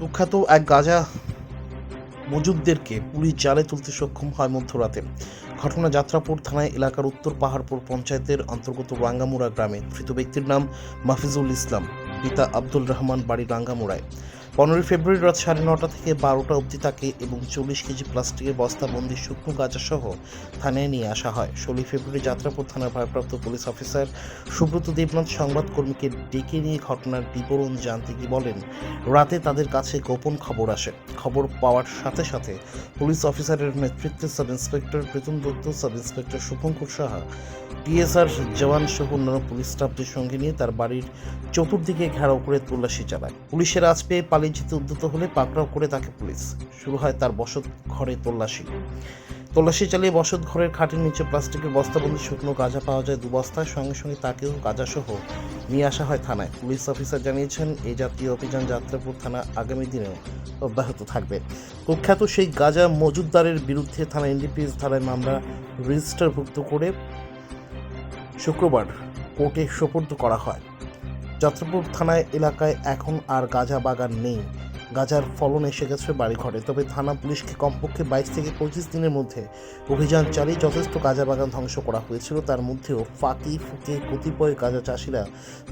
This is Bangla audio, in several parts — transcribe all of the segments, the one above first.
কুখ্যাত এক গাজা মজুদদেরকে পুলিশ জালে তুলতে সক্ষম হয় মধ্যরাতে। ঘটনা যাত্রাপুর থানায় এলাকার উত্তর পাহাড়পুর পঞ্চায়েতের অন্তর্গত রাঙ্গামুড়া গ্রামে ধৃত ব্যক্তির নাম মাফিজুল ইসলাম। পিতা আব্দুল রহমান বাড়ি রাঙ্গামুড়ায়। পনেরোই ফেব্রুয়ারি রাত সাড়ে নটা থেকে বারোটা অবধি তাকে এবং চল্লিশ কেজি প্লাস্টিকের বস্তাবন্দি শুকনো গাঁজা সহ থানায় নিয়ে আসা হয়। ষোলোই ফেব্রুয়ারি যাত্রাপুর থানার ভারপ্রাপ্ত পুলিশ অফিসার সুব্রত দেবনাথ সংবাদকর্মীকে ডেকে নিয়ে ঘটনার বিবরণ জানতে গিয়ে বলেন, রাতে তাদের কাছে গোপন খবর আসে। খবর পাওয়ার সাথে সাথে পুলিশ অফিসারের নেতৃত্বে sub inspector Pritam Dutta sub inspector Shubhankar Saha PSR জওয়ান সহ অন্যান্য পুলিশ স্টাফদের সঙ্গে নিয়ে তার বাড়ির চতুর্দিকে ঘেরাও করে তল্লাশি চালায়। পুলিশের আজ পেয়ে পালিয়ে যেতে উদ্যত হলে পাকড়াও করে তাকে পুলিশ। শুরু হয় তার বসত ঘরে তল্লাশি। তল্লাশি চালিয়ে বসত ঘরের খাটের নিচে প্লাস্টিকের বস্তাবন্দি শুকনো গাঁজা পাওয়া যায় দু বস্তার সঙ্গে সঙ্গে তাকেও গাঁজা সহ নিয়ে আসা হয় থানায়। পুলিশ অফিসার জানিয়েছেন এই জাতীয় অভিযান যাত্রাপুর থানা আগামী দিনেও অব্যাহত থাকবে। কুখ্যাত সেই গাঁজা মজুদদারের বিরুদ্ধে থানা এনডিপিএস ধারায় মামলা রেজিস্টারভুক্ত করে শুক্রবার কোর্টে সোপর্দ করা হয়। যাত্রাপুর থানায় এলাকায় এখন আর গাঁজা বাগান নেই। গাঁজার ফলন এসে গেছে বাড়িঘরে। তবে থানা পুলিশকে কমপক্ষে বাইশ থেকে পঁচিশ দিনের মধ্যে অভিযান চালিয়ে যথেষ্ট গাঁজা বাগান ধ্বংস করা হয়েছিল। তার মধ্যেও ফাঁকি, ফুঁকে কতিপয় গাঁজা চাষিরা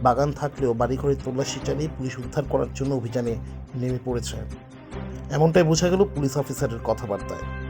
বাগান থাকলেও বাড়িঘরে তল্লাশি চালিয়ে পুলিশ উদ্ধার করার জন্য অভিযানে নেমে পড়েছে। এমনটাই বোঝা গেল পুলিশ অফিসারের কথাবার্তায়।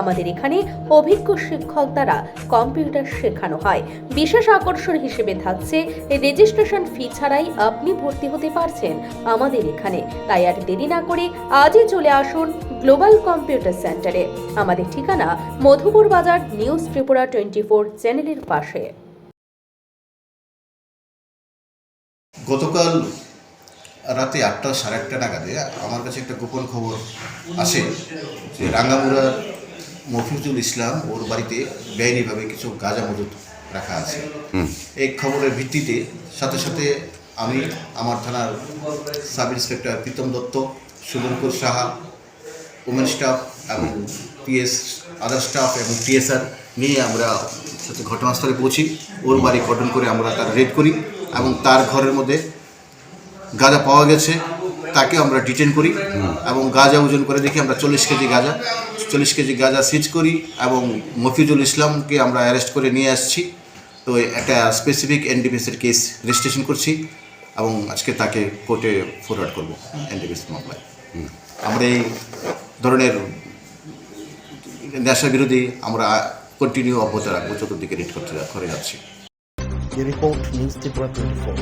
আমাদের এখানে অভিজ্ঞ শিক্ষক দ্বারা কম্পিউটার শেখানো হয়। বিশেষ আকর্ষণ হিসেবে থাকছে রেজিস্ট্রেশন ফি ছাড়াই আপনি ভর্তি হতে পারছেন আমাদের এখানে। তাই আর দেরি না করে আজই চলে আসুন গ্লোবাল কম্পিউটার সেন্টারে আমাদের ঠিকানা মধুপুর বাজার নিউজ ত্রিপুরা টোয়েন্টি ফোর চ্যানেলের পাশে। গতকাল রাতে আটটা সাড়ে আটটা নাগাদে আমার কাছে একটা গোপন খবর আসে যে রাঙ্গামুড়ার মফিজুল ইসলাম ওর বাড়িতে বেআইনিভাবে কিছু গাঁজা মজুদ রাখা আছে। এই খবরের ভিত্তিতে সাথে সাথে আমি আমার থানার sub inspector Pritam Dutta Shubhankar Saha women staff এবং পিএস আদার স্টাফ এবং টিএসআর নিয়ে আমরা সাথে ঘটনাস্থলে পৌঁছি। ওর বাড়ি গঠন করে আমরা তার রেড করি এবং তার ঘরের মধ্যে গাঁজা পাওয়া গেছে তাকে আমরা ডিটেন করি এবং গাঁজা ওজন করে দেখি আমরা চল্লিশ কেজি গাঁজা। চল্লিশ কেজি গাঁজা সিজ করি এবং মফিজুল ইসলামকে আমরা অ্যারেস্ট করে নিয়ে আসছি। তো একটা স্পেসিফিক এনডিপিএসের কেস রেজিস্ট্রেশন করছি এবং আজকে তাকে কোর্টে ফরওয়ার্ড করব এনডিপিএস মামলায়। আমরা এই ধরনের নেশা বিরোধী আমরা কন্টিনিউ অব্যাহত রাখব, চতুর্দিকে রিট করতে করে যাচ্ছি। Report news twenty four